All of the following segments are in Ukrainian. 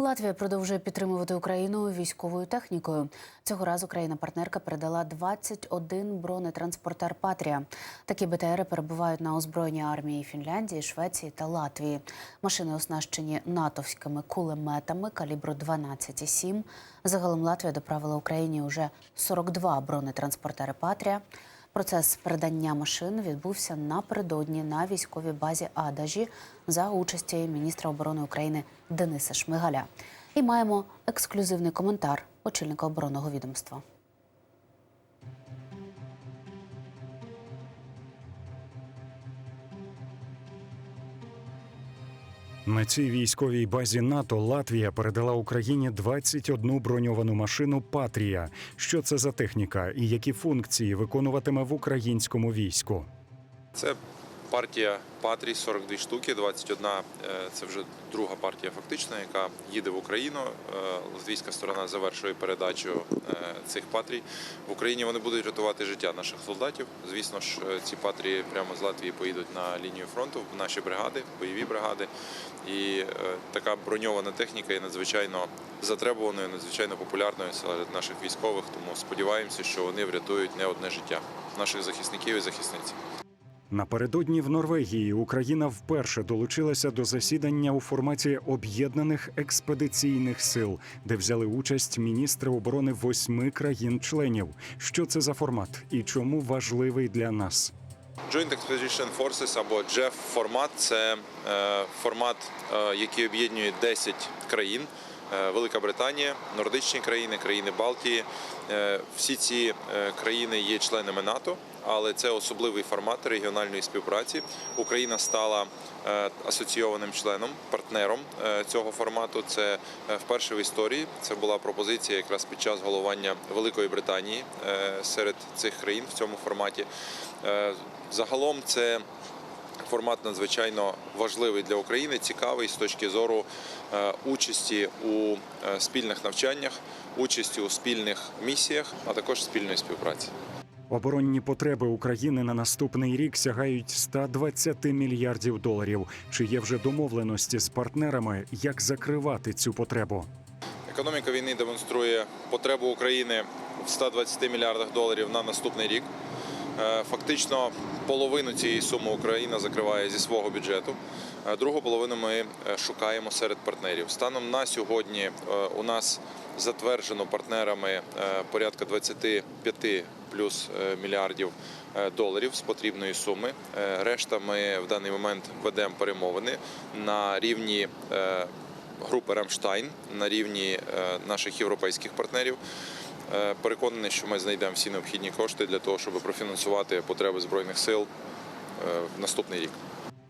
Латвія продовжує підтримувати Україну військовою технікою. Цього разу країна-партнерка передала 21 бронетранспортер Патрія. Такі БТРи перебувають на озброєнні армії Фінляндії, Швеції та Латвії. Машини оснащені натовськими кулеметами калібру 12,7. Загалом Латвія доправила Україні уже 42 бронетранспортери Патрія. Процес передання машин відбувся напередодні на військовій базі Адажі за участі міністра оборони України Дениса Шмигаля. І маємо ексклюзивний коментар очільника оборонного відомства. На цій військовій базі НАТО Латвія передала Україні 21 броньовану машину Патрія. Що це за техніка і які функції виконуватиме в українському війську? Це партія Патрій 42 штуки, 21 е, це вже друга партія фактична, яка їде в Україну. Е, Латвійська сторона завершує передачу е, цих патрій. В Україні вони будуть рятувати життя наших солдатів. Звісно ж, ці патрії прямо з Латвії поїдуть на лінію фронту в наші бригади, бойові бригади. І така броньована техніка є надзвичайно затребуваною, надзвичайно популярною серед наших військових. Тому сподіваємося, що вони врятують не одне життя наших захисників і захисниць. Напередодні в Норвегії Україна вперше долучилася до засідання у форматі об'єднаних експедиційних сил, де взяли участь міністри оборони восьми країн-членів. Що це за формат і чому важливий для нас? Joint Expedition Forces або JEF формат це е, формат, е, який об'єднує 10 країн. Е, Велика Британія, нордичні країни, країни Балтії. Е, Всі ці е, країни є членами НАТО, але це особливий формат регіональної співпраці. Україна стала асоційованим членом, партнером цього формату. Це вперше в історії. Це була пропозиція якраз під час головування Великої Британії серед цих країн в цьому форматі. Загалом це формат надзвичайно важливий для України, цікавий з точки зору е, участі у е, спільних навчаннях, участі у спільних місіях, а також спільної співпраці. Оборонні потреби України на наступний рік сягають 120 мільярдів доларів. Чи є вже домовленості з партнерами, як закривати цю потребу? Економіка війни демонструє потребу України в 120 мільярдах доларів на наступний рік. Е, Фактично половину цієї суми Україна закриває зі свого бюджету. Е, Другу половину ми е, шукаємо серед партнерів. Станом на сьогодні у нас затверджено партнерами порядка 25 плюс мільярдів доларів з потрібної суми. Решта ми в даний момент ведемо перемовини на рівні групи Рамштайн на рівні наших європейських партнерів. Е, Переконаний, що ми знайдемо всі необхідні кошти для того, щоб профінансувати потреби збройних сил е, в наступний рік.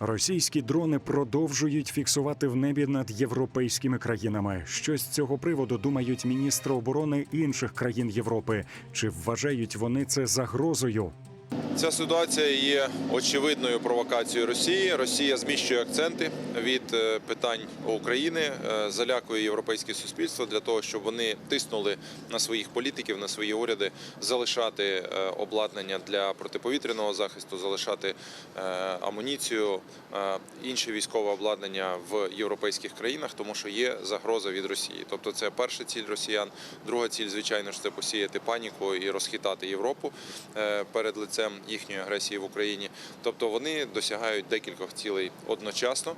Російські дрони продовжують фіксувати в небі над європейськими країнами. Що з цього приводу думають міністри оборони інших країн Європи? Чи вважають вони це загрозою? Ця ситуація є очевидною провокацією Росії. Росія зміщує акценти від е, питань України, е, залякує європейське суспільство для того, щоб вони тиснули на своїх політиків, на свої уряди, залишати е, обладнання для протиповітряного захисту, залишати амуніцію, інше військове обладнання в європейських країнах, тому що є загроза від Росії. Тобто, це перша ціль росіян. Друга ціль, звичайно ж, це посіяти паніку і розхитати Європу перед лицем їхньої агресії в Україні. Тобто вони досягають декількох цілей одночасно.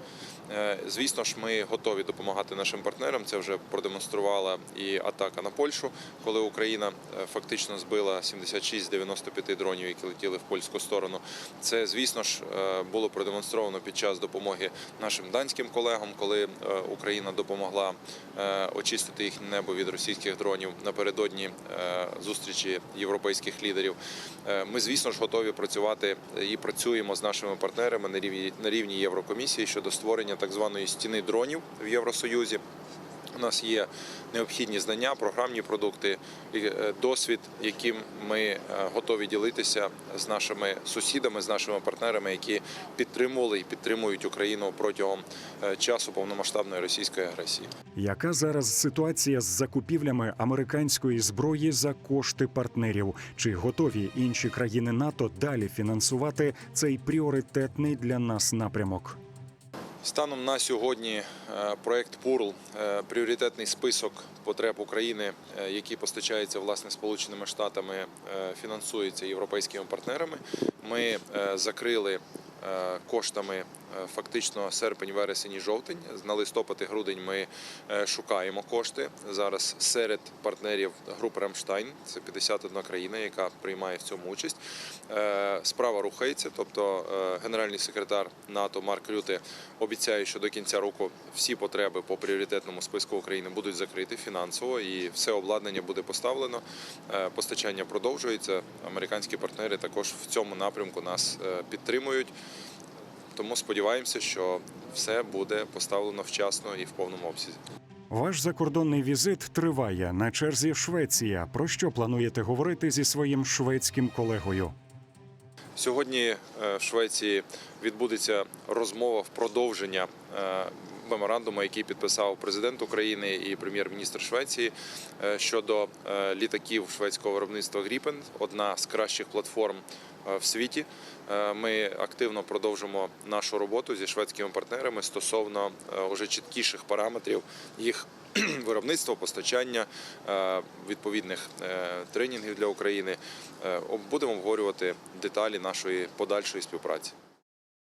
Е, Звісно ж, ми готові допомагати нашим партнерам. Це вже продемонструвала і атака на Польщу, коли Україна е, фактично збила 76 з 95 дронів, які летіли в польську сторону. Це, звісно ж, е, було продемонстровано під час допомоги нашим данським колегам, коли Україна допомогла очистити їхнє небо від російських дронів напередодні зустрічі європейських лідерів. Ми, звісно ж, готові працювати і працюємо з нашими партнерами на рівні на рівні Єврокомісії щодо створення так званої стіни дронів в Євросоюзі. Нас є необхідні знання, програмні продукти, е, досвід, яким ми е, готові ділитися з нашими сусідами, з нашими партнерами, які підтримували і підтримують Україну протягом е, часу повномасштабної російської агресії. Яка зараз ситуація з закупівлями американської зброї за кошти партнерів? Чи готові інші країни НАТО далі фінансувати цей пріоритетний для нас напрямок? Станом на сьогодні е, проект ПУРЛ е, пріоритетний список потреб України, е, які постачаються власне Сполученими Штатами, фінансуються європейськими партнерами. Ми закрили коштами фактично серпень, вересень і жовтень. На листопад і грудень ми е, шукаємо кошти. Зараз серед партнерів групи Рамштайн, це 51 країна, яка приймає в цьому участь. Е, Справа рухається, тобто е, генеральний секретар НАТО Марк Рюте обіцяє, що до кінця року всі потреби по пріоритетному списку України будуть закриті фінансово, і все обладнання буде поставлено. Е, Постачання продовжується. Американські партнери також в цьому напрямку нас е, підтримують. Тому сподіваємося, що все буде поставлено вчасно і в повному обсязі. Ваш закордонний візит триває на черзі Швеція. Про що плануєте говорити зі своїм шведським колегою? Сьогодні е, в Швеції відбудеться розмова в продовження е, меморандуму, який підписав президент України і прем'єр-міністр Швеції е, щодо літаків шведського виробництва Гріпен, одна з кращих платформ в світі. Е, Ми активно продовжимо нашу роботу зі шведськими партнерами стосовно вже чіткіших параметрів їх виробництва, постачання е, відповідних е, тренінгів для України. Е, Будемо обговорювати деталі нашої подальшої співпраці.